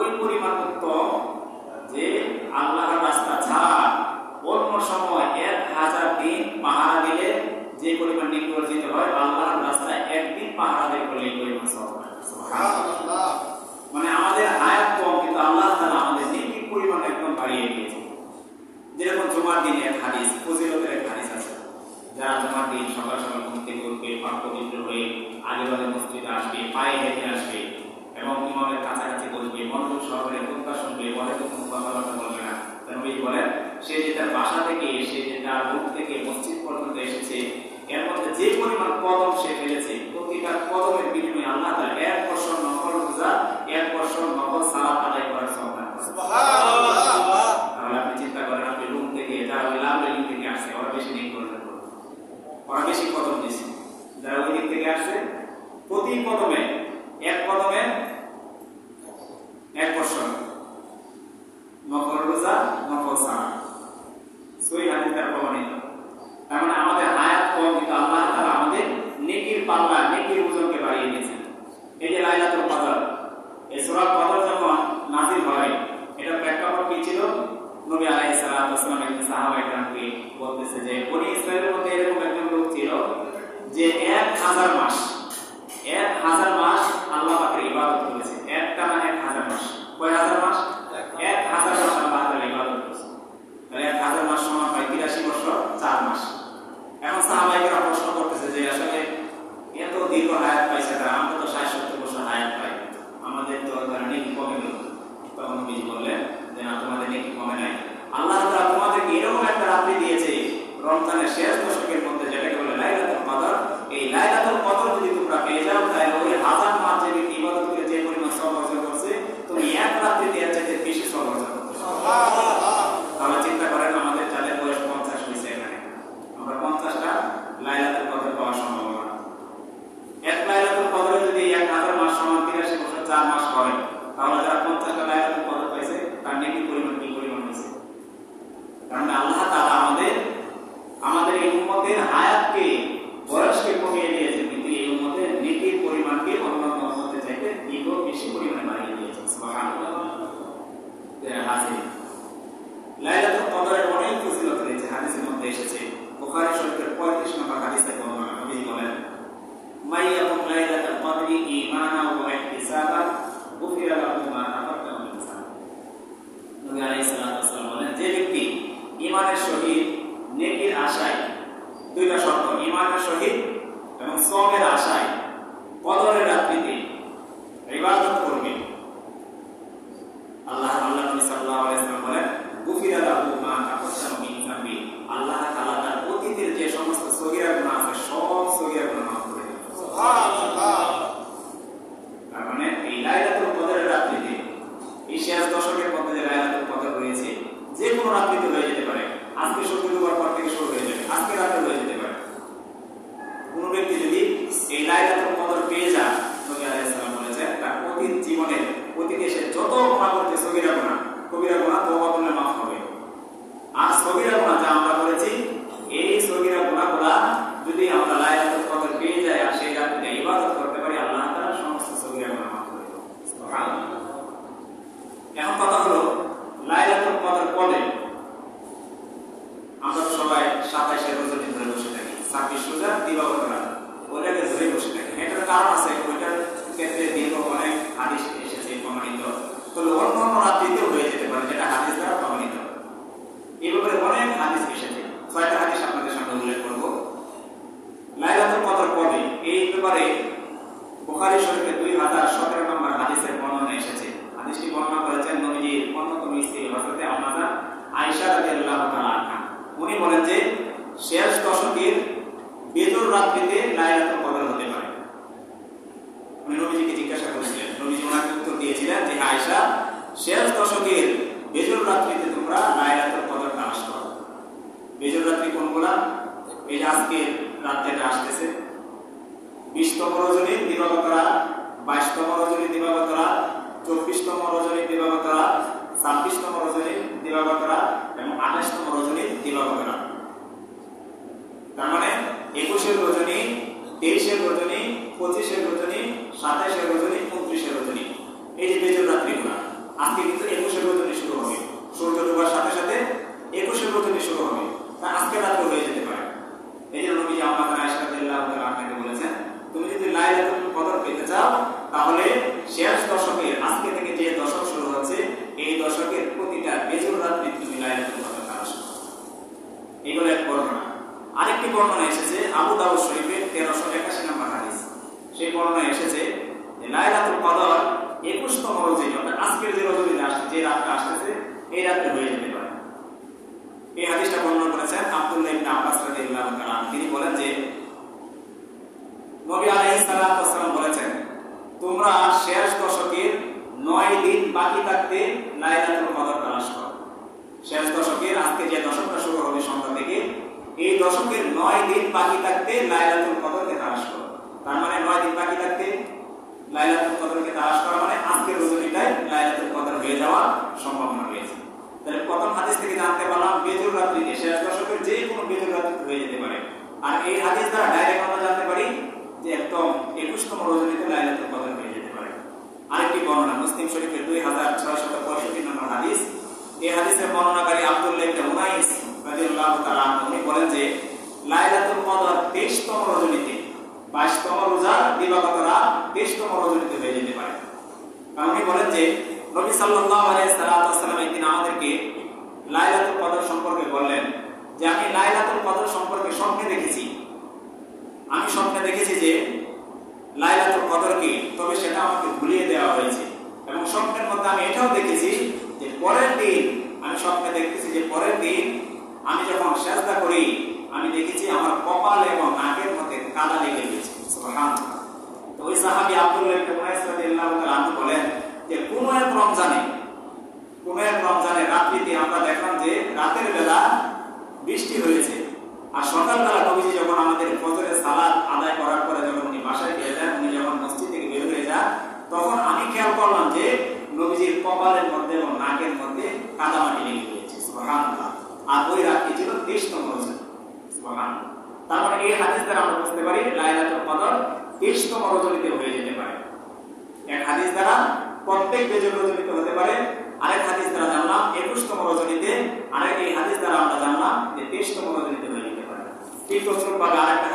월물이 কবি বলেন, সে যে তার বাসা থেকে সে যে তার মুখ থেকে মসজিদ পর্যন্ত এসেছে, এর মধ্যে যে পরিমাণ কদম সে ফেলেছে, প্রতিটা কদমের বিনিময়ে আল্লাহ তার এক বছর নকল রোজা, এক বছর নকল সালাদ আদায় করার সন্ধান তাহলে আপনি চিন্তা করেন, আপনি রুম থেকে যারা ওই লাভ রেলিং থেকে ওরা বেশি নেই ওরা বেশি কদম দিছে যারা ওই দিক থেকে আসে প্রতি কদমে permaneciendo iman জিজ্ঞাসা করেছিলেন। নবীজি ওনাকে উত্তর দিয়েছিলেন যে আয়েশা, শেষ দশকের বেজর রাত্রিতে তোমরা লাইলাতুল কদর তালাশ করো বেজর রাত্রি কোনগুলা এই আজকে রাত আসতেছে। বিশতম রজনী দিবাগত রাত, বাইশতম রজনী দিবাগত রাত, চব্বিশতম রজনী দিবাগত রাত, ছাব্বিশতম রজনী দিবাগত রাত এবং আঠাশতম রজনী দিবাগত রাত। তার মানে একুশের রজনী, তেইশের রজনী, পঁচিশের রজনী সাতাশের রজনী উনত্রিশের রজনী। এই যে বেজর রাত্রিগুলা, আজকে কিন্তু একুশের রজনী শুরু হবে। সূর্য ডোবার সাথে সাথে একুশের রজনী শুরু হবে। তা আজকে রাত্রে হয়ে যেতে পারে। এই জন্য নবী আমাদের আয়েশা আপনাকে বলেছেন, তুমি যদি লাইলাতুল কদর পেতে চাও, তাহলে শেষ দশকের আজকে থেকে যে দশক শুরু হচ্ছে, এই দশকের প্রতিটা বেজর রাত্রি তুমি লাইলাতুল কদর তালাশ এগুলো এক বর্ণনা। আরেকটি বর্ণনা এসেছে, আবু দাউদ শরীফের তেরোশো একাশি নম্বর সেই বর্ণনা এসেছে যে লাইলাতুল কদর একুশতম রজনী অর্থাৎ আজকের যে রজনী আসছে, যে রাতটা আসতেছে, এই রাত্রে হয়ে যেতে পারে। এই হাদিসটা বর্ণনা করেছেন আব্দুল্লাহ ইবনে আব্বাস রাদিয়াল্লাহু তাআলা তিনি বলেন যে, নবী আলাইহিস সালাতু ওয়াসসালাম বলেছেন, তোমরা শেষ দশকের নয় দিন বাকি থাকতে লাইলাতুল কদর তালাশ করো। শেষ দশকের আজকে যে দশকটা শুরু হবে সন্ধ্যা থেকে, এই দশকের নয় দিন বাকি থাকতে লাইলাতুল কদরকে তালাশ করো। তার মানে নয় দিন বাকি থাকতে লাইলাতুল কদরকে করা মানে আজকের লাইলাতুল কদর হয়ে সম্ভাবনা রয়েছে। তাহলে প্রথম হাদিস থেকে জানতে পারলাম বেজুর রাত্রিতে শেষ দশকের যে কোনো বেজুর রাত্রিতে হয়ে যেতে পারে। আর এই হাদিস দ্বারা ডাইরেক্ট আমরা জানতে পারি যে একদম একুশতম লাইলাতুল কদর হয়ে যেতে পারে। আরেকটি বর্ণনা, মুসলিম শরীফের দুই হাজার ছয়শত পঁয়ষট্টি নম্বর হাদিস। এই হাদিসের বর্ণনাকারী আব্দুল্লাহ উনাইস রাদিয়াল্লাহু আনহু, উনি বলেন যে, লাইলাতুল কদর 23তম রজনীতে 22তম রোজা দিবাগত রাত 23তম রজনীতে হয়ে যেতে পারে। কারণ উনি বলেন যে, নবী সাল্লাল্লাহু আলাইহি সাল্লাম একদিন আমাদেরকে লাইলাতুল কদর সম্পর্কে বললেন যে, আমি লাইলাতুল কদর সম্পর্কে স্বপ্নে দেখেছি। আমি স্বপ্নে দেখেছি যে, লাইলাতুল কদর কি তবে সেটা আমাকে ভুলিয়ে দেওয়া হয়েছে। এবং স্বপ্নের মধ্যে আমি এটাও দেখেছি যে, পরের দিন আমি স্বপ্নে দেখতেছি যে, পরের দিন আমি যখন সেজদা করি, আমি দেখেছি আমার কপাল এবং নাকের মধ্যে কাদা লেগে গেছে তো ওই সাহাবী আব্দুল্লাহ বলেন যে, কোন এক রমজানে, কোন এক রমজানে রাত্রিতে আমরা দেখলাম যে, রাতের বেলা বৃষ্টি হয়েছে। আর সকালবেলা নবীজি যখন আমাদের ফজরের সালাদ আদায় করার পরে যখন উনি বাসায় ফিরে যান উনি যখন মসজিদ থেকে বের হয়ে যান তখন আমি খেয়াল করলাম যে নবীজির কপালের মধ্যে এবং নাকের মধ্যে কাদামাটি লেগে গিয়েছে সুবহানাল্লাহ আর ওই রাতটি ছিল তেইশতম রজনী সুবহানাল্লাহ তার মানে এই হাদিস দ্বারা আমরা বুঝতে পারি লাইলাতুল কদর তেইশতম রজনীতে হয়ে যেতে পারে এক হাদিস দ্বারা প্রত্যেক বেজর রজনীতে হতে পারে আরেক হাদিস দ্বারা জানলাম একুশতম রজনীতে আরেক এই হাদিস দ্বারা আমরা জানলাম যে তেইশতম রজনীতে হয়ে যেতে পারে ঠিক তসরূপ ভাবে আরেকটা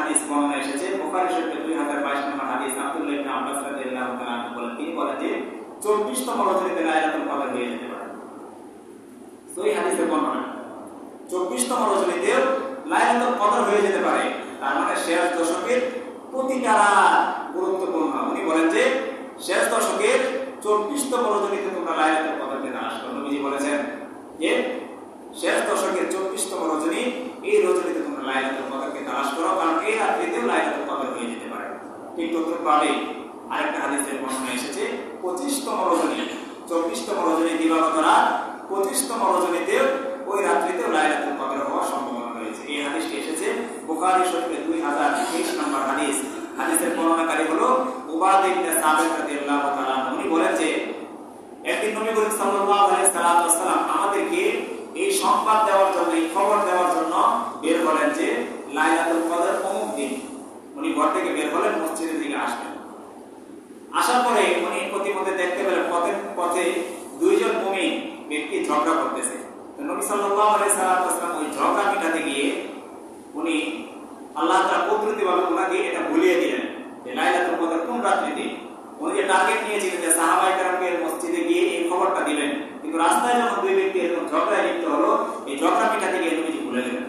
হাদিস আব্দুল্লাহ কদর হয়ে যেতে পারে। কদর তার মানে শেষ দশকের প্রতিটা রাত গুরুত্বপূর্ণ। উনি বলেন যে, শেষ দশকের চব্বিশতম রজনীতে তোমরা লাইলাতুল কদরকে তালাশ করো নবীজি বলেছেন যে শেষ দশকের চব্বিশতম রজনী এই রজনীতে তোমরা লাইলাতুল কদরকে তালাশ করো কারণ এই রাত্রিতেও লাইলাতুল কদর হয়ে যেতে পারে ঠিক তদ্রুপভাবে আরেকটা হাদিসের বর্ণনা এসেছে পঁচিশতম রজনী চব্বিশতম রজনী দিবাগত রাত পঁচিশতম রজনীতে ওই রাত্রিতেও লাইলাতুল কদর হওয়ার সম্ভাবনা রয়েছে এই হাদিসটি এসেছে বুখারী শরীফে দুই হাজার তেইশ নম্বর হাদিস হাদিসের বর্ণনাকারী হলো উবাদ ইবনে সাবিত রাদিয়াল্লাহু তাআলা আনহু। উনি বলেন যে একদিন নবী করিম সাল্লাল্লাহু আলাইহি সাল্লাম আমাদেরকে এই সংবাদ দেওয়ার জন্য এই খবর দেওয়ার জন্য বের হলেন যে লাইলাতুল কদর অমুক দিন উনি ঘর থেকে বের হলেন মসজিদের দিকে আসবেন আসার পরে উনি প্রতিমধ্যে দেখতে পেলেন পথে পথে দুইজন মুমিন ব্যক্তি ঝগড়া করতেছে তো নবী সাল্লাল্লাহু আলাইহি সাল্লাম ওই ঝগড়া মেটাতে গিয়ে উনি আল্লাহ তাআলা প্রকৃতিভাবে ওনাকে এটা ভুলিয়ে দিলেন যে লাইলাতুল কদর কোন রাত্রিতে উনি যে টার্গেট নিয়েছিলেন যে সাহাবায়ে কেরামকে মসজিদে গিয়ে এই খবরটা দিবেন কিন্তু রাস্তায় যখন দুই ব্যক্তি এরকম ঝগড়ায় লিপ্ত হলো এই ঝগড়া মেটাতে গিয়ে নবীজি ভুলে গেলেন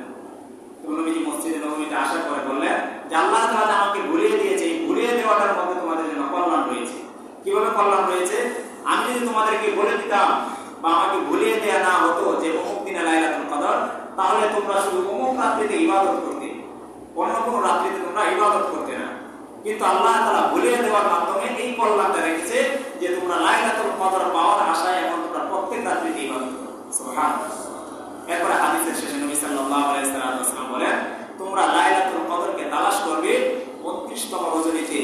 তো নবীজি মসজিদে নবমীতে আসার পরে বললেন যে আল্লাহ তাআলা আমাকে ভুলিয়ে দিয়েছে এই ভুলিয়ে দেওয়াটার মধ্যে তোমাদের জন্য কল্যাণ রয়েছে কীভাবে কল্যাণ রয়েছে আমি যদি তোমাদেরকে বলে দিতাম বা আমাকে ভুলিয়ে দেয়া না হতো যে অমুক দিনে লাইলাতুল কদর তাহলে তোমরা শুধু অমুক রাত্রিতে ইবাদত করতে অন্য কোনো রাত্রিতে তোমরা ইবাদত করতে না কিন্তু আল্লাহ তাআলা ভুলিয়ে দেওয়ার মাধ্যমে এই কল্যাণটা রেখেছে যে তোমরা লাইলাতুল কদর পাওয়ার আশায় এখন তোমরা প্রত্যেক রাত্রিতে ইবাদত করো সুবহানাল্লাহ এরপরে হাদিসের শেষে নবী সাল্লাল্লাহু আলাইহি সাল্লাম বলেন তোমরা লাইলাতুল কদরকে তালাশ করবে 32তম রজনীতে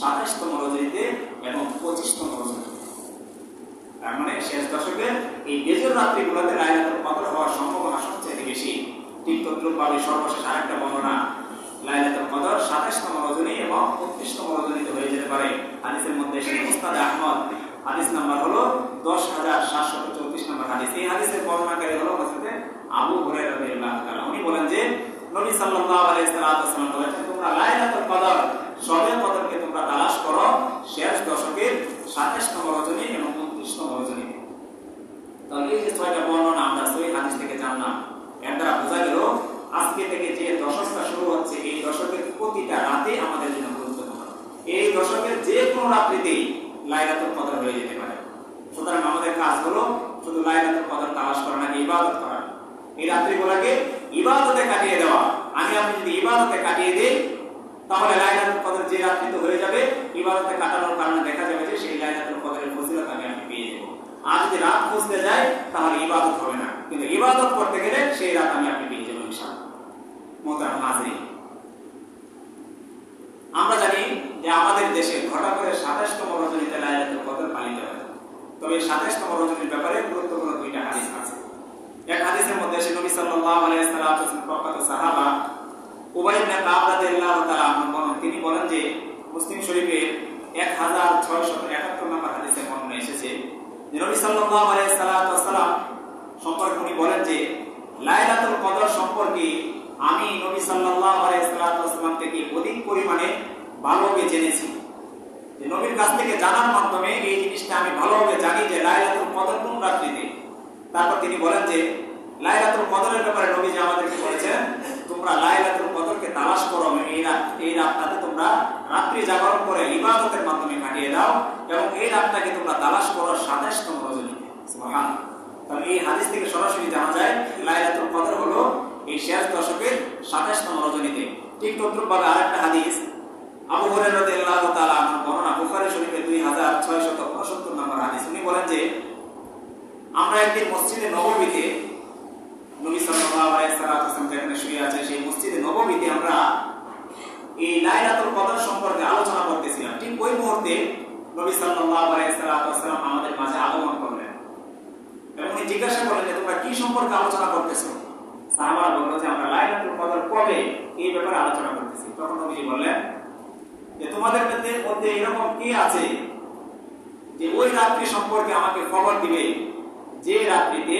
27তম রজনীতে এবং 25তম রজনীতে তার মানে শেষ দশকে এই বেজর রাত্রিগুলোতে লাইলাতুল কদর হওয়ার সম্ভাবনা সবচেয়ে বেশি তদ্রুপভাবে সর্বশেষ আরেকটা বর্ণনা, লাইলাতুল কদর 27তম রজনী এবং 32তম রজনীতে হয়ে যেতে পারে। হাদিসের মধ্যে এসে মুস্তাদ আহমদ, হাদিস নাম্বার হলো 10734 নম্বর হাদিস। এই হাদিসের বর্ণনাকারী হলো হযরত আবু হুরায়রা রাদিয়াল্লাহু তাআলা উনি বলেন যে, নবী সাল্লাল্লাহু আলাইহি সাল্লাম বলেছেন, তোমরা লাইলাতুল কদর, সবে কদরকে তোমরা তালাশ করো, শেষ দশকের 27তম রজনী এবং 29তম রজনী। তাহলে এই যে ছয়টা বর্ণনা আমরা সহি হাদিস থেকে জানলাম। এর দ্বারা বোঝা গেল আজকে থেকে যে দশকটা শুরু হচ্ছে, এই দশকের প্রতিটা রাতে আমাদের জন্য গুরুত্বপূর্ণ। এই দশকের যে কোনো রাত্রিতেই লাইলাতুল কদর হয়ে যেতে পারে। সুতরাং আমাদের কাজ হলো শুধু লাইলাতুল কদর তালাশ করা না, ইবাদত করা। এই রাত্রিগুলোকে ইবাদতে কাটিয়ে দেওয়া। আমি আপনি যদি ইবাদতে কাটিয়ে দিই, তাহলে লাইলাতুল কদর যে রাত্রিতে হয়ে যাবে, ইবাদতে কাটানোর কারণে দেখা যাবে যে সেই লাইলাতুল কদরের ফজিলত আমি আপনি পেয়ে যাব। আর যদি রাত খুঁজতে যাই, তাহলে ইবাদত হবে না। কিন্তু ইবাদত করতে গেলে সেই রাত আমি আপনি হাজরিন আমরা জানি যে আমাদের দেশে ঘটা করে সাতাশতম রজনীতে লাইলাতুল কদর পালিত হয়। তবে সাতাশতম রজনীর ব্যাপারে গুরুত্বপূর্ণ দুইটা হাদিস আছে। এক হাদিসের মধ্যে এসে নবী সাল্লাল্লাহু আলাইহি সাল্লাম প্রখ্যাত সাহাবা উবাই ইবনে কাব রাদিয়াল্লাহু তাআলা বলেন, তিনি বলেন যে মুসলিম শরীফের 1671 নম্বর হাদিসে বর্ণনা এসেছে যে নবী সাল্লাল্লাহু আলাইহি সাল্লাম সম্পর্কে উনি বলেন যে লাইলাতুল কদর সম্পর্কে আমি নবী সাল্লাল্লাহু থেকে অধিক পরিমাণে ভালোভাবে জেনেছি। যে নবীর কাছ থেকে জানার মাধ্যমে এই জিনিসটা আমি ভালোভাবে জানি যে লাইলাতুল কদর কোন রাত্রিতে। তারপর তিনি বলেন যে, লাইলাতুল কদরের ব্যাপারে নবী যে আমাদেরকে বলেছেন, তোমরা লাইলাতুল কদরকে তালাশ করো, এই রাত, এই রাতটাতে তোমরা রাত্রি জাগরণ করে ইবাদতের মাধ্যমে কাটিয়ে দাও এবং এই রাতটাকে তোমরা তালাশ করো সাতাশতম রজনীতে। সুবহানাল্লাহ। তাহলে এই হাদিস থেকে সরাসরি জানা যায় লাইলাতুল কদর হলো এই শেষ দশকের সাতাশতম রজনীতে ঠিক তদ্রুপভাবে আরেকটা হাদিস, আবু বর্ণনা, বুখারী শরীফে 2669 নম্বর হাদিস। উনি বলেন যে, আমরা একদিন মসজিদে নবী সাল্লাম যেখানে শুয়ে আছে, সেই মসজিদে নববীতে আমরা এই লাইলাতুল কদর সম্পর্কে আলোচনা করতেছিলাম। ঠিক ওই মুহূর্তে নবী সাল্লাল্লাহু আলাইহি সাল্লাম আমাদের মাঝে আগমন করলেন। এবং উনি জিজ্ঞাসা করলেন যে, তোমরা কি সম্পর্কে আলোচনা করতেছো? আমরা লাইলাতুল কদর কবে এই ব্যাপারে আলোচনা করতেছি? তখন নবীজি বললেন যে, তোমাদের মধ্যে মধ্যে এরকম কে আছে যে ওই রাত্রি সম্পর্কে আমাকে খবর দিবে? যে রাত্রিতে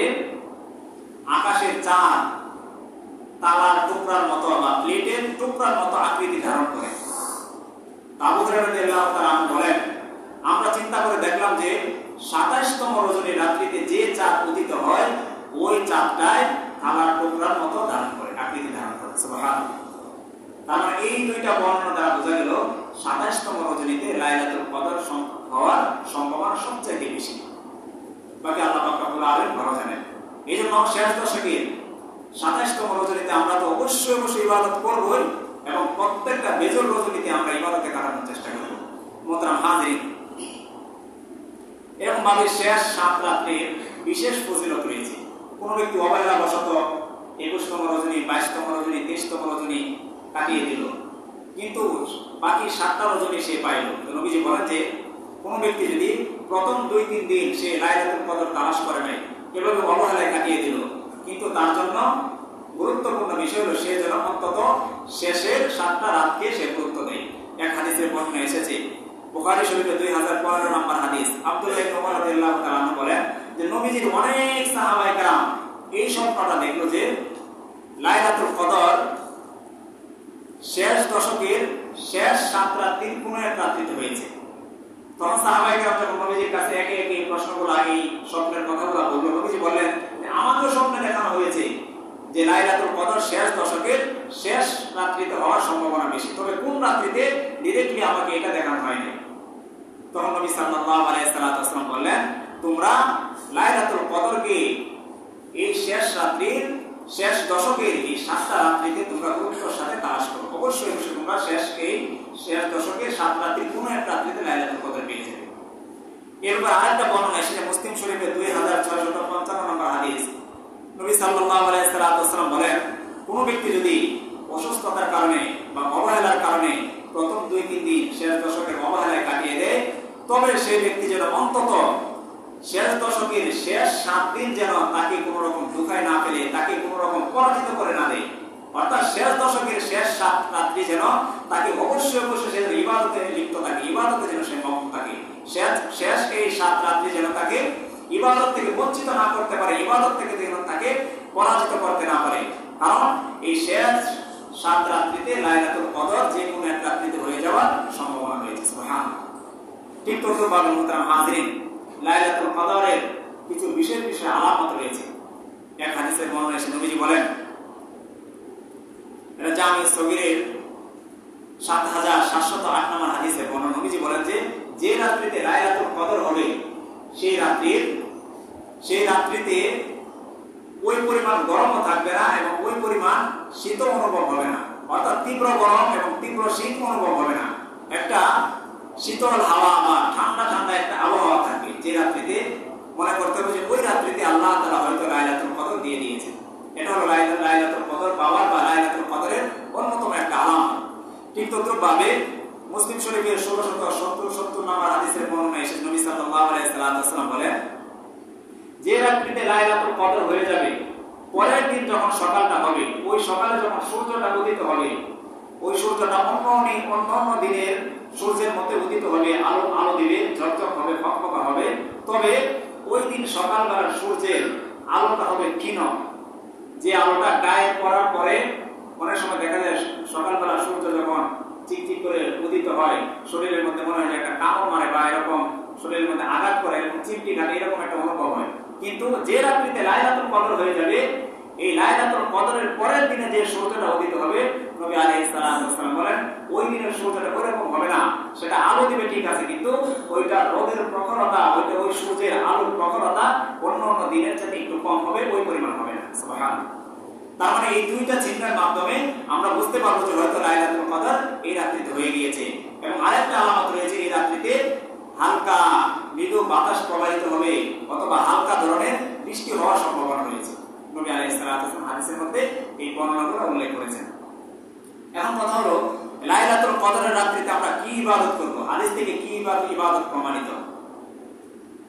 আকাশের চাঁদ, তালার টুকরার মতো বা প্লেটের টুকরার মতো আকৃতি ধারণ করে। বলেন, আমরা চিন্তা করে দেখলাম যে সাতাশতম রজনীর রাত্রিতে যে চাঁদ উদিত হয়, ওই চাঁদটায় থালার টুকরার মতো ধারণ করে, আকৃতি ধারণ করে তার মানে এই দুইটা বর্ণনা দ্বারা বোঝা গেল, সাতাশতম রজনীতে লাইলাতুল কদর হওয়ার সম্ভাবনা বেশি। বাকি আল্লাহ পাক রব্বুল ভালো জানেন। এই জন্য শেষ দশকে সাতাশতম রজনীতে আমরা তো অবশ্যই অবশ্যই ইবাদত করবই এবং প্রত্যেকটা বেজর রজনীতে আমরা ইবাদতে কাটানোর চেষ্টা করব। মোহতারাম হাজির এরকম ভাবে শেষ সাত রাত্রির বিশেষ ফজিলত রয়েছে। কোন ব্যক্তি অবহেলা বশত একুশতম রজনী, বাইশতম রজনী, তেইশতম রজনী কাটিয়ে দিল। কিন্তু বাকি সাতটা রজনী সে পাইল। নবীজি বলেন যে, কোন ব্যক্তি যদি প্রথম দুই, তিন দিন সে লাইলাতুল কদর তালাশ করে নাই, এভাবে অবহেলায় কাটিয়ে দিল। কিন্তু তার জন্য গুরুত্বপূর্ণ বিষয় হলো, সে যেন অন্তত শেষের সাতটা রাতকে সে গুরুত্ব দেয়। এক হাদিসের বর্ণনা এসেছে, বুখারী শরীফে দুই হাজার পনেরো নম্বর হাদিস। আব্দুল্লাহ বলেন যে নবীজির অনেক সাহাবায়ে কেরাম এই স্বপ্নটা দেখল যে লাইলাতুল কদর শেষ দশকের শেষ সাত রাত্রির কোনো এক রাত্রিতে হয়েছে। তখন সাহাবাই কেরাম যখন নবীজির কাছে একে একে প্রশ্নগুলো এই স্বপ্নের কথাগুলো বলল, নবীজি বললেন আমাকেও স্বপ্নে দেখানো হয়েছে যে লাইলাতুল কদর শেষ দশকের শেষ রাত্রিতে হওয়ার সম্ভাবনা বেশি। তবে কোন রাত্রিতে? ডিরেক্টলি আমাকে এটা দেখানো হয়নি। তখন নবী সাল্লাল্লাহু আলাইহি সাল্লাম বললেন, তোমরা লাইলাতুল কদরকে এই শেষ রাত্রির, শেষ দশকের এই সাতটা রাত্রিতে তোমরা গুরুত্বর সাথে তালাশ করো। অবশ্যই অবশ্যই তোমরা শেষ এই শেষ দশকের সাত রাত্রির কোনো এক রাত্রিতে লাইলাতুল কদর পেয়ে যাবে। এরপর আরেকটা বর্ণনা, সেটা মুসলিম শরীফের দুই হাজার ছয়শত পঞ্চান্ন নম্বর হাদিস। নবী সাল্লাল্লাহু আলাইহি সাল্লাম বলেন, কোন ব্যক্তি যদি অসুস্থতার কারণে বা অবহেলার কারণে প্রথম দুই তিন দিন শেষ দশকের অবহেলায় কাটিয়ে দেয়, তবে সেই ব্যক্তি যেন অন্তত শেষ দশকের শেষ সাত দিন যেন তাকে কোনো রকম দুঃখায় না ফেলে, তাকে কোনো রকম পরাজিত করে না দেয়। অর্থাৎ শেষ দশকের শেষ সাত রাত্রি যেন তাকে অবশ্যই অবশ্যই সে ইবাদতে লিপ্ত থাকে, ইবাদতে যেন সে মগ্ন থাকে। শেষ শেষ এই সাত রাত্রি যেন তাকে ইবাদত থেকে বঞ্চিত না করতে পারে, ইবাদত থেকে যেন তাকে পরাজিত করতে না পারে। কারণ এই শেষ সাত রাত্রিতে লাইলাতুল কদর যে কোনো এক রাত্রিতে হয়ে যাওয়ার সম্ভাবনা রয়েছে। ঠিক তদ্রুপভাবে মুহতারাম হাজরিন। লাইলাতুল কদরের কিছু বিশেষ বিশেষ আলামত রয়েছে। এক হাদিসের বর্ণনা এসে নবীজি বলেন এটা সগিরের সাত হাজার সাতশত আট নম্বর হাদিসে বর্ণনা নবীজি বলেন যে যে রাত্রিতে লাইলাতুল কদর হবে, সেই রাত্রির, সেই রাত্রিতে ওই পরিমাণ গরমও থাকবে না এবং ওই পরিমাণ শীতও অনুভব হবে না। অর্থাৎ তীব্র গরম এবং তীব্র শীত অনুভব হবে না। একটা শীতল হাওয়া বা ঠান্ডা ঠান্ডা একটা আবহাওয়া থাকবে। যে রাত্রিতে মনে করতে হবে যে ওই রাত্রিতে আল্লাহ তালা হয়তো লাইলাতুল কদর দিয়ে দিয়েছেন এটা হলো লাইলা- লাইলাতুল কদর পাওয়ার বা লাইলাতুল কদরের অন্যতম একটা আলামত। ঠিক তদ্রুপভাবে মুসলিম শরীফের ষোলো শত সত্তর সত্তর নম্বর হাদিসের বর্ণনা এসে নবী সাল্লাল্লাহু আলাইহি বলেন, যে রাত্রিতে লাইলাতুল কদর হয়ে যাবে, পরের দিন যখন সকালটা হবে, ওই সকালে যখন সূর্যটা উদিত হবে, ওই সূর্যটা অন্য অন্য দিনের সূর্যের মধ্যে উদিত হবে আলো আলো দিবে ঝকঝক হবে ফকফকা হবে। তবে ওই দিন সকালবেলার সূর্যের আলোটা হবে ক্ষীণ। যে আলোটা গায়ে পড়ার পরে, অনেক সময় দেখা যায় সকালবেলা সূর্য যখন চিকচিক করে উদিত হয়, শরীরের মধ্যে মনে হয় একটা কামড় মারে বা এরকম শরীরের মধ্যে আঘাত করে এরকম চিমটি কাটে এরকম একটা অনুভব হয়। কিন্তু যে রাত্রিতে লাইলাতুল কদর হয়ে যাবে এই লাইলাতুল কদরের পরের দিনে যে সূর্যটা উদিত হবে, নবী আলাইহিস সালাম বলেন, ওই দিনের সূর্যটা ওইরকম হবে না, সেটা আলো দিবে ঠিক আছে, কিন্তু ওইটা রোদের প্রখরতা ওইটা ওই সূর্যের আলোর প্রখরতা অন্য অন্য দিনের চাইতে একটু কম হবে, ওই পরিমাণ হবে না, সুবহানাল্লাহ। তার মানে এই দুইটা চিন্তার মাধ্যমে আমরা বুঝতে পারব যে হয়তো লাইলাতুল কদর এই রাত্রিতে হয়ে গিয়েছে। এবং আরেকটা আলামত রয়েছে এই রাত্রিতে হালকা মৃদু বাতাস প্রবাহিত হবে অথবা হালকা ধরনের বৃষ্টি হওয়ার সম্ভাবনা রয়েছে নবী আলাইহিস সালাতু ওয়াসাল্লাম হাদিসের মধ্যে এই বর্ণনাগুলো উল্লেখ করেছেন এখন কথা হলো লাইলাতুল কদরের রাত্রিতে আমরা কি ইবাদত করব হাদিস থেকে কি ইবাদত ইবাদত প্রমাণিত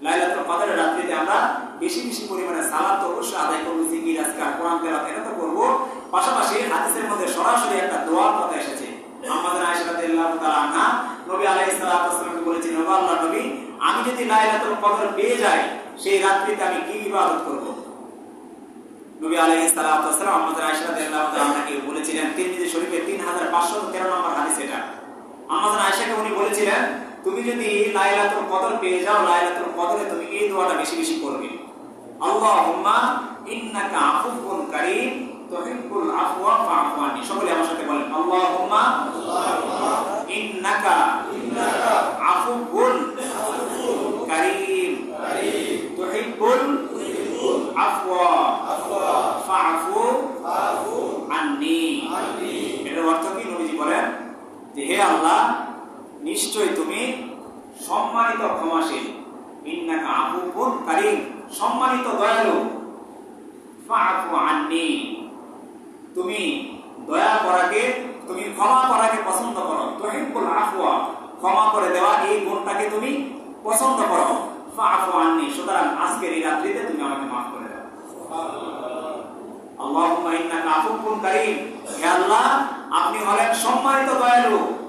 লাইলাতুল কদরের রাত্রিতে আমরা বেশি বেশি পরিমাণে সালাত তো অবশ্যই আদায় করব জিকির আজকার কোরআন তেলাওয়াত এটা তো করব পাশাপাশি হাদিসের মধ্যে সরাসরি একটা দোয়ার কথা এসেছে আমাদের আয়েশা রাদিয়াল্লাহু তাআলা আনহা নবী আলাইহিস সালাতু ওয়াসাল্লামকে বলেছিলেন ওয়া আল্লাহর নবী আমি যদি লাইলাতুল কদর পেয়ে যাই সেই রাত্রিতে আমি কি ইবাদত করব? নবী আলাইহিস ওয়াসাল্লাম আমাদের আয়েশা রাদিয়াল্লাহু তাআলা বলেছিলেন, তিরমিজি শরীফের 3513 নম্বর হাদিস এটা। আমাদের আয়েশাকে উনি বলেছিলেন, তুমি যদি লাইলাতুল কদর পেয়ে যাও, লাইলাতুল কদরে তুমি এই দোয়াটা বেশি বেশি করবে। আল্লাহুম্মা ইন্নাকা আফুবুন কারীম, তুহিব্বুল আফওয়া ফাআফু আননি। সকলে আমার সাথে বলেন আল্লাহুম্মা ইন্নাকা আফুবুন কারীম তুহিব্বুল আফওয়া ফাআফু আননি এর অর্থ কি নবীজি বলেন যে হে আল্লাহ নিশ্চয় তুমি সম্মানিত ক্ষমাশীল। ইন্নাকা আফুবুন কারীম। সম্মানিত দয়ালু। ফাআফু আননি। তুমি দয়া করাকে, তুমি ক্ষমা করাকে পছন্দ করো। তুহিব্বুল আফওয়া। ক্ষমা করে দেওয়া এই গুণটাকে তুমি পছন্দ করো। ফাআফু আননি। সুতরাং আজকের এই রাত্রিতে তুমি আমাকে মাফ করে দাও। আল্লাহুম্মা ইন্নাকা আফুবুন কারীম। হে আল্লাহ, আপনি হলেন সম্মানিত দয়ালু।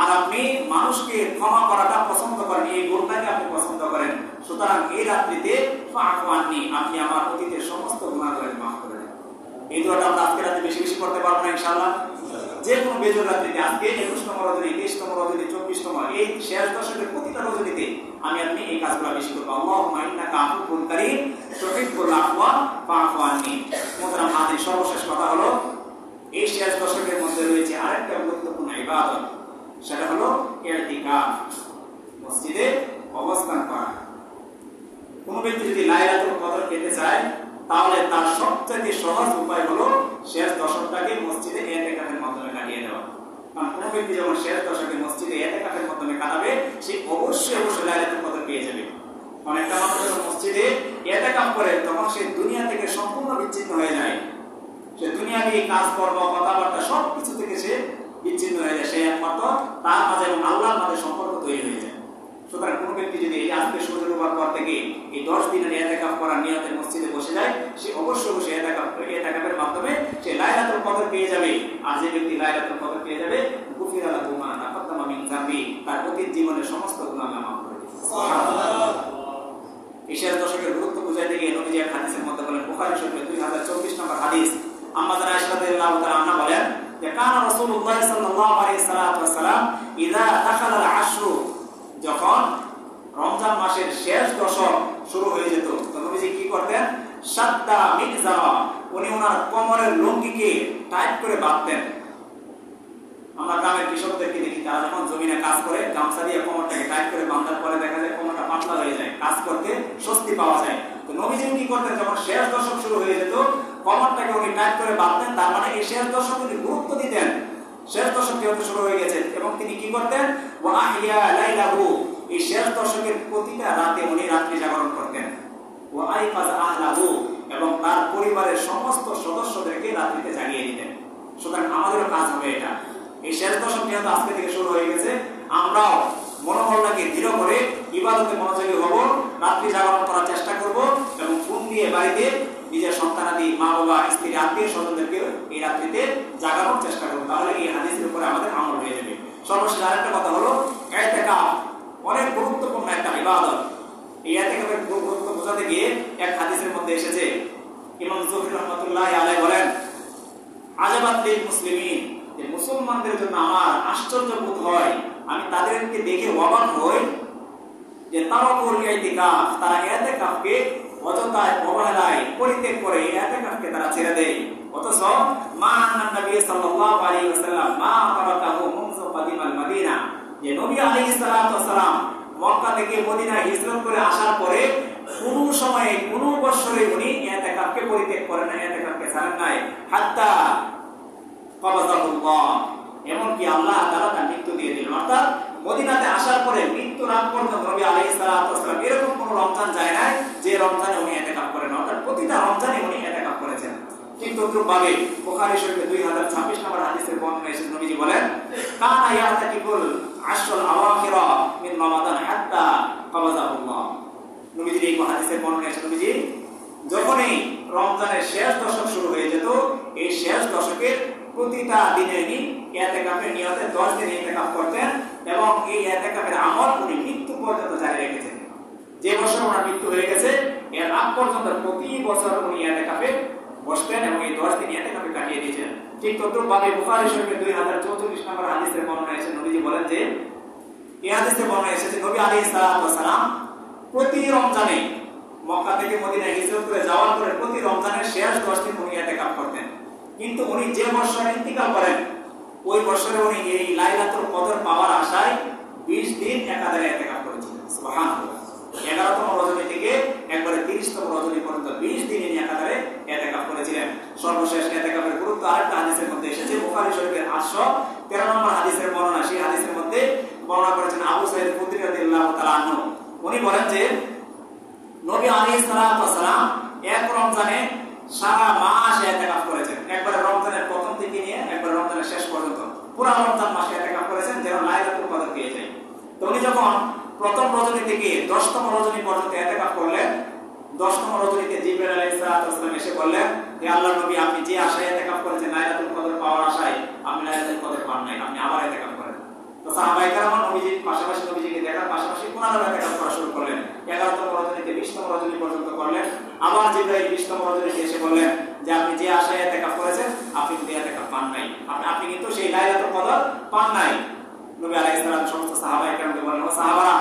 আর আপনি মানুষকে ক্ষমা করাটা পছন্দ করেন এই গুণটাকে আপনি পছন্দ করেন। সুতরাং এই রাত্রিতে আপনি আমার অতীতের সমস্ত গুনাহগুলো মাফ করে দেন। এই দোয়াটা আমরা আজকে রাতে বেশি বেশি করতে পারব না ইনশাআল্লাহ। যে কোনো বেজর রাত্রিতে আজকে একুশতম রজনী তেইশতম রজনী চব্বিশতম এই শেষ দশকের প্রতিটা রজনীতে আমি আপনি এই কাজগুলো বেশি করব। আল্লাহুম্মা ইন্নাকা আফুবুন কারীম তুহিব্বুল আফওয়া ফাআফু আননি। মোহতারাম হাজির সর্বশেষ কথা হলো এই শেষ দশকের মধ্যে রয়েছে আরেকটা গুরুত্বপূর্ণ ইবাদত। সেটা হলো ইতিকাফ মসজিদে অবস্থান করা। কোন ব্যক্তি যদি লাইলাতুল কদর পেতে চায়, তাহলে তার সবচেয়ে সহজ উপায় হলো শেষ দশকটাকে মসজিদে এতেকাফের মাধ্যমে কাটিয়ে দেওয়া। কারণ কোন ব্যক্তি যখন শেষ দশকে মসজিদে এতেকাফের মাধ্যমে কাটাবে, সে অবশ্যই অবশ্যই লাইলাতুল কদর পেয়ে যাবে। অনেকটা মানুষ মসজিদে এতেকাফ করে, তখন সে দুনিয়া থেকে সম্পূর্ণ বিচ্ছিন্ন হয়ে যায়। সে দুনিয়াবি কাজকর্ম কথাবার্তা সব কিছু থেকে সে বিচ্ছিন্ন হয়ে যায়। সে একমাত্র তার মাঝে এবং আল্লাহর মাঝে সম্পর্ক তৈরি হয়ে যায়। সুতরাং কোনো ব্যক্তি যদি এই আজকে সূর্য ডোবার পর থেকে এই দশ দিনের এতেকাফ করার নিয়তে মসজিদে বসে যায়, সে অবশ্যই অবশ্যই এতেকাফ এতেকাফের মাধ্যমে সে লাইলাতুল কদর পেয়ে যাবে। আর যে ব্যক্তি লাইলাতুল কদর পেয়ে যাবে, গুফির আলা তুমা তাকাদ্দামা মিন জামবি তার অতীত জীবনের সমস্ত গুনাহ আল্লাহ মাফ করে এশিয়ার দশকের গুরুত্ব বুঝাইতে গিয়ে নবীজি এক হাদিসের মধ্যে বলেন, বুখারী শরীফে 2024 নম্বর হাদিস। আম্মা জানা আয়েশা রাদিয়াল্লাহু তাআলা বলেন কানা রাসূলুল্লাহ সাল্লাল্লাহু আলাইহি সাল্লাম ইযা দাখালা আল-আশরু যখন রমজান মাসের শেষ দশক শুরু হয়ে যেত, তো নবীজি কি করতেন? সাদ্দা মিকজারা উনি ওনার কোমরের লুঙ্গিকে টাইট করে বাঁধতেন। আমরা গ্রামের কৃষকদেরকে দেখি, তারা যখন জমিনে কাজ করে, গামছা দিয়ে কোমরটাকে টাইট করে বাঁধার পরে দেখা যায় কোমরটা পাতলা হয়ে যায়, কাজ করতে স্বস্তি পাওয়া যায়। তো নবীজি কি করতেন? যখন শেষ দশক শুরু হয়ে যেত কোমরটাকে উনি টাইট করে বাঁধতেন তার মানে এই শেষ দশক উনি গুরুত্ব দিতেন। শেষ দশক যেহেতু শুরু হয়ে গেছে, এবং তিনি কি করতেন? এই শেষ প্রতিটা রাতে উনি রাত্রি জাগরণ করতেন। এবং তার পরিবারের সমস্ত সদস্যদেরকে রাত্রিতে জাগিয়ে সুতরাং আমাদেরও কাজ হবে এটা। এই শেষ দশক যেহেতু আজকে থেকে শুরু হয়ে গেছে, আমরাও মনোবলটাকে দৃঢ় করে ইবাদতে মনোযোগী হব, রাত্রি জাগরণ করার চেষ্টা করব, এবং ফোন দিয়ে বাড়িতে নিজের সন্তানাদি মা বাবা, স্ত্রী, আত্মীয় স্বজনদেরকে এই রাত্রিতে জাগানোর চেষ্টা করব তাহলে এই হাদিসের উপরে আমাদের আমল হয়ে যাবে। সর্বশেষ আরেকটা কথা হলো, এতেকাফ অনেক গুরুত্বপূর্ণ একটা ইবাদত। এই এতেকাফের গুরুত্ব বোঝাতে গিয়ে এক হাদিসের মধ্যে এসেছে, ইমাম জহুর রহমতুল্লাহ আলাই বলেন, আজাবাত লিল মুসলিমিন মুসলমানদের জন্য আমার আশ্চর্য বোধ হয়, আমি তাদেরকে দেখে অবাক হই যে ইতিকাফ তারা ইতিকাফকে অযথায় করে আসার পরে কোন সময়ে, কোন বছরে উনি ইতিকাফকে পরিত্যাগ করেন না ইতিকাফকে ছাড়েন নাই। হাত্তা কবাজাহুল্লাহ এমনকি আল্লাহ তাআলা তার মৃত্যু দিয়ে দিলেন। অর্থাৎ মদিনাতে আসার পরে মৃত্যু রাত পর্যন্ত আলাইহিস সালাতু ওয়াসালাম এরকম কোন রমজান যায় না যে রমজানে উনি ইতিকাফ করেন অর্থাৎ প্রতিটা রমজানে উনি ইতিকাফ করেছেন। কিন্তু ভাবে বুখারী শরীফে 2026 নম্বর হাদিসের বর্ণনা এসেছে। নবীজি বলেন আওয়াখিরা মিন হাত্তা নবীজির এই হাদিসের বর্ণনা এসেছে। নবীজি, যখনই রমজানের শেষ দশক শুরু হয়ে যেত, এই শেষ দশকের প্রতিটা দিনে উনি এতেকাফের নিয়তে দশ দিন এতেকাফ করতেন। এবং এই এতেকাফের আমল উনি মৃত্যু পর্যন্ত জারি রেখেছেন। যে বছর ওনার মৃত্যু হয়ে গেছে, এর আগ পর্যন্ত প্রতি বছর উনি এতেকাফে বসতেন এবং এই দশ দিন এতেকাফে কাটিয়ে দিয়েছেন। ঠিক তদ্রুপ বুখারী শরীফের 2044 নম্বর হাদিসের বর্ণনা এসেছে নবীজি বলেন যে এই হাদিসে বর্ণনা এসেছে, নবী সালাতু সালাম প্রতি রমজানে মক্কা থেকে মদিনায় হিজরত করে যাওয়ার পরে প্রতি রমজানের শেষ 10 দিন উনি ইতিকাফ করতেন। কিন্তু উনি যে বছরে ইন্তিকাল করেন ওই বছরে উনি এই লাইলাতুল কদর পাওয়ার আশায় 20 দিন একাধারে ইতিকাফ করেছিলেন। সুবহানাল্লাহ। 11তম রজনী থেকে একবারে 30তম রজনী পর্যন্ত 20 দিন ইনি একাধারে ইতিকাফ করেছিলেন। সর্বশেষ ইতিকাফের গুরুত্ব আরেকটা হাদিসের মধ্যে এসেছে, বুখারী শরীফের 813 নম্বর হাদিসের বর্ণনা। সেই হাদিসের মধ্যে বর্ণনা করেছেন আবু সাঈদ খুদরি রাদিয়াল্লাহু তাআলা আনহু। উনি বলেন যে, নবী আলাইহিস সালাম এক রমজানে সারা মাস ইতিকাফ করেছেন। একবার রমজানের প্রথম থেকে নিয়ে একবার রমজানের শেষ পর্যন্ত। পুরো রমজান মাসে ইতিকাফ করেছেন, যেন লাইলাতুল কদর পেয়ে যায়। তো উনি যখন প্রথম রজনী থেকে 10তম রজনী পর্যন্ত ইতিকাফ করলেন 10তম রজনীতে জিবরাইল আলাইহিস সালাতু ওয়াস সালাম এসে বললেন, হে আল্লাহর নবী, আপনি যে আশায় ইতিকাফ করেছেন, লাইলাতুল কদর পাওয়ার আশায় আমি লাইলাতুল কদর পান নাই, আপনি আবার ইতিকাফ করেন। তো সাহাবায়ে কেরাম নবীজির পাশাপাশি নবীজিকে দেখার পাশাপাশি পুনরায় ইতিকাফ করা শুরু করলেন। 11তম রজনীতে 20তম রজনী পর্যন্ত করলেন। আবার জিবরাইল 20তম রজনীতে এসে বললেন যে, আপনি যে আশায় দেখা করেছেন, আপনি কিন্তু আপনি কিন্তু সেই লাইলাতুল কদর পান নাই। সমস্ত সাহাবায়ে কেরামকে বললেন, ও সাহাবারা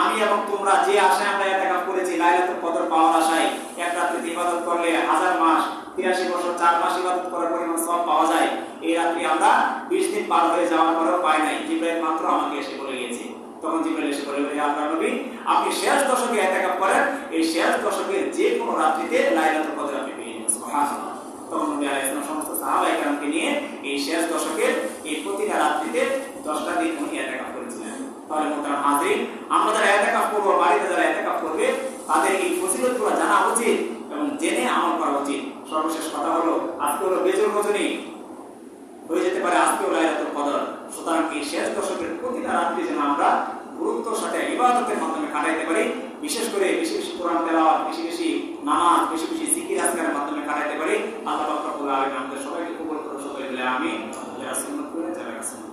আমি এবং তোমরা যে আশায় আমরা ইতিকাফ করেছি, লাইলাতুল কদর পাওয়ার আশায়, এক রাত্রিতে ইবাদত করলে হাজার মাস 83 বছর, চার মাস ইবাদত করার পরিমাণ সব পাওয়া যায়। এই রাত্রি আমরা 20 দিন পার হয়ে যাওয়ার পরেও পাই নাই। জিবরাইল মাত্র আমাকে এসে বলে গিয়েছে। তখন জিবরাইল এসে বলে, হে আল্লাহর নবী, আপনি শেষ দশকে ইতিকাফ করেন। এই শেষ দশকে যে কোনো রাত্রিতে লাইলাতুল কদর আপনি পেয়ে যাবেন। সুবহানাল্লাহ। সমস্ত সাহাবায়ে নিয়ে এই শেষ দশকের এই প্রতিটা রাত্রিতে 10টা দিন উনি করেছিলেন তাহলে মোহতারাম মাধ্যমে কাটাইতে পারি। বিশেষ করে বেশি বেশি বেশি নামাজ, বেশি বেশি জিকির আজকারের মাধ্যমে কাটাইতে পারি। আমাদের সবাইকে কবুল করুন, সকলে মিলে আমিন। রাসূল করে যাবে